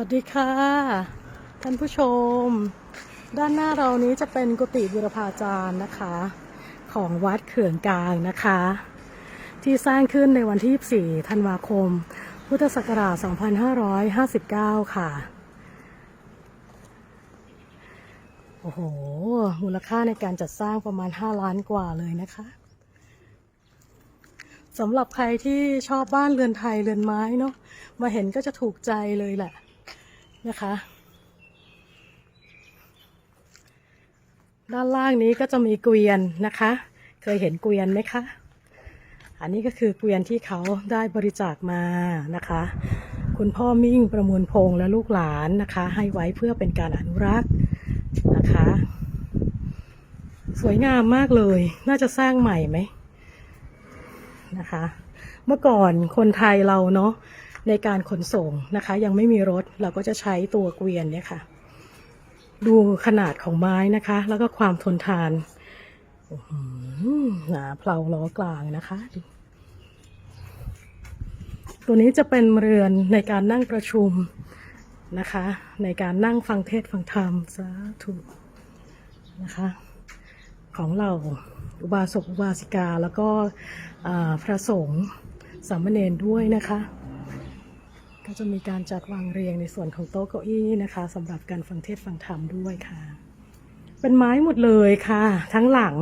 วัสดีค่ะ ท่านผู้ชม ด้านหน้าเรานี้จะเป็นกุฏิบุรพาจารย์นะคะ ของวัดเขื่องกลางนะคะ ที่สร้างขึ้นในวันที่ 24 ธันวาคม พุทธศักราช 2559 ค่ะ โอ้โห มูลค่าในการจัดสร้างประมาณ 5 ล้านกว่าเลยนะคะสำหรับใครที่ชอบบ้านเรือนไทยเรือนไม้เนาะมาเห็นก็จะถูกใจเลยแหละ นะคะ ด้านล่างนี้ก็จะมีเกวียนนะคะ เคยเห็นเกวียนไหมคะ อันนี้ก็คือเกวียนที่เขาได้บริจาคมานะคะ คุณพ่อมิ่งประมวลพงษ์และลูกหลานนะคะ ให้ไว้เพื่อเป็นการอนุรักษ์นะคะ สวยงามมากเลย น่าจะสร้างใหม่ไหมนะคะ เมื่อก่อนคนไทยเราเนาะ ในการขนส่งนะคะ ยังไม่มีรถเราก็จะใช้ตัวเกวียนเนี่ยค่ะ ดูขนาดของไม้นะคะ แล้วก็ความทนทานอื้อหือหนาเพลาล้อกลางนะคะดูตัวนี้จะเป็นเรือนในการนั่งประชุมนะคะ ในการนั่งฟังเทศฟังธรรมสาธุนะคะ ของเราอุบาสกอุบาสิกาแล้วก็พระสงฆ์สามเณรด้วยนะคะ ก็จะมีการจัดวางเรียงในส่วนของโต๊ะเก้าอี้นะคะสำหรับการฟังเทศฟังธรรมด้วยค่ะ เป็นไม้หมดเลยค่ะ ทั้งหลัง